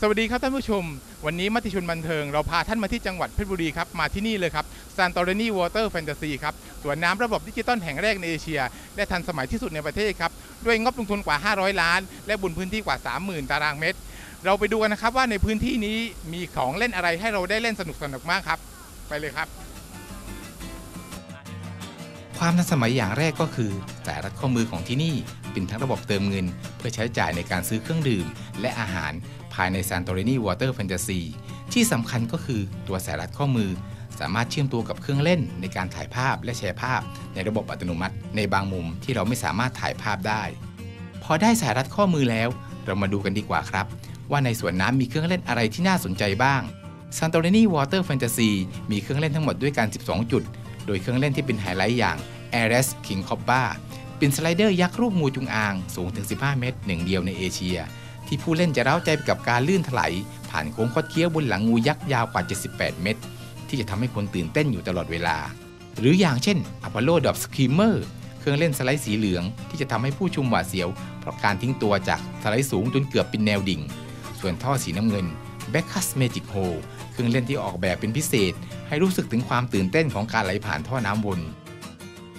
สวัสดีครับท่านผู้ชม วันนี้มติชนบันเทิง เราพาท่านมาที่จังหวัดเพชรบุรีครับ มาที่นี่เลยครับ s a n t o r i n i Water Fantasy ครับสวนน้ำระบบดิจิตอลแห่งแรกในเอเชีย และทันสมัยที่สุดในประเทศครับ ด้วยงบลงทุนกว่า 500 ล้าน และบนพื้นที่กว่า 30,000 ตารางเมตร เราไปดูกันนะครับว่าในพื้นที่นี้มีของเล่นอะไรให้เราได้เล่นสนุกสนุกมากครับ ไปเลยครับ ความทันสมัยอย่างแรกก็คือสายรัดข้อมือของที่นี่เป็นทั้งระบบเติมเงิน เพื่อใช้จ่ายในการซื้อเครื่องดื่ม และอาหาร ภายใน Santorini Water Fantasy ที่สำคัญก็คือตัวสายรัดข้อมือ สามารถเชื่อมตัวกับเครื่องเล่นในการถ่ายภาพและแชร์ภาพ ในระบบอัตโนมัติ ในบางมุมที่เราไม่สามารถถ่ายภาพได้ พอได้สายรัดข้อมือแล้ว เรามาดูกันดีกว่าครับ ว่าในสวนน้ำมีเครื่องเล่นอะไรที่น่าสนใจบ้าง Santorini Water Fantasy มีเครื่องเล่นทั้งหมดด้วยกัน 12 จุด โดยเครื่องเล่นที่เป็นไฮไลท์อย่าง a r e s King Cobra เป็นสไลเดอร์ยักษ์รูปงูจงอาง สูงถึง 15 เมตรหนึ่งเดียวในเอเชีย ที่ผู้เล่นจะเร้าใจไปกับการลื่นถลายผ่านโค้งคดเคี้ยวบนหลังงูยักษ์ยาวกว่า 78 เมตร ที่จะทำให้คนตื่นเต้นอยู่ตลอดเวลา หรืออย่างเช่น Apollo Drop Screamer เครื่องเล่นสไลด์สีเหลือง ที่จะทำให้ผู้ชุมหวาดเสียว เพราะการทิ้งตัวจากสไลด์สูงจนเกือบเป็นแนวดิ่ง ส่วนท่อสีน้ำเงิน b a c k u s Magic Hole เครื่องเล่นที่ออกแบบเป็นพิเศษ ให้รู้สึกถึงความตื่นเต้นของการไหลผ่านท่อน้ำวน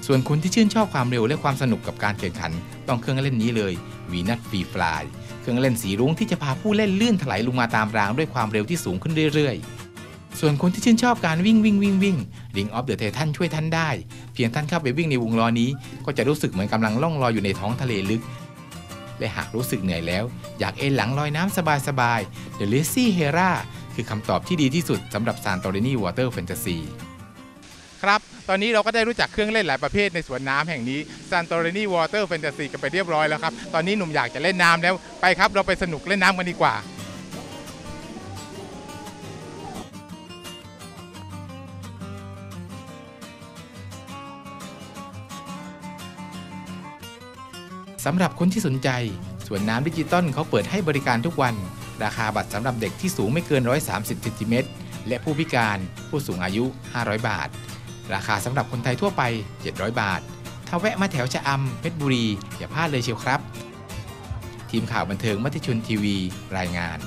ส่วนคนที่ชื่นชอบความเร็วและความสนุกกับการแข่งขัน ต้องเครื่องเล่นนี้เลยวีนัทฟรีฟลาย ครื่องเล่นสีรุ้งที่จะพาผู้เล่นลื่นถลายลงมาตามรางด้วยความเร็วที่สูงขึ้นเรื่อยๆ ส่วนคนที่ชื่นชอบการวิ่งวิ่งวิ่งวิ่งริงออฟเดอะเททันช่วยท่านได้ เพียงท่านเข้าไปวิ่งในวงล้อนี้ ก็จะรู้สึกเหมือนกำลังล่องลอยอยู่ในท้องทะเลลึก และหากรู้สึกเหนื่อยแล้ว อยากเอนหลังลอยน้ำสบายๆ The Lazy Hera คือคำตอบที่ดีที่สุดสำหรับ Santorini Water Fantasy ครับ ตอนนี้เราก็ได้รู้จักเครื่องเล่นหลายประเภทในสวนน้ำแห่งนี้ Santorini Water Fantasy กันไปเรียบร้อยแล้วครับ ตอนนี้หนุ่มอยากจะเล่นน้ำแล้ว ไปครับ เราไปสนุกเล่นน้ำกันดีกว่าสำหรับคนที่สนใจ สวนน้ำดิจิตอลเขาเปิดให้บริการทุกวัน ราคาบัตรสำหรับเด็กที่สูงไม่เกิน 130เซนติเมตรและผู้พิการผู้สูงอายุ 500 บาท ราคาสำหรับคนไทยทั่วไป 700 บาท ถ้าแวะมาแถวชะอำเพชรบุรี อย่าพลาดเลยเชียวครับ ทีมข่าวบันเทิงมัติชนทีวี รายงาน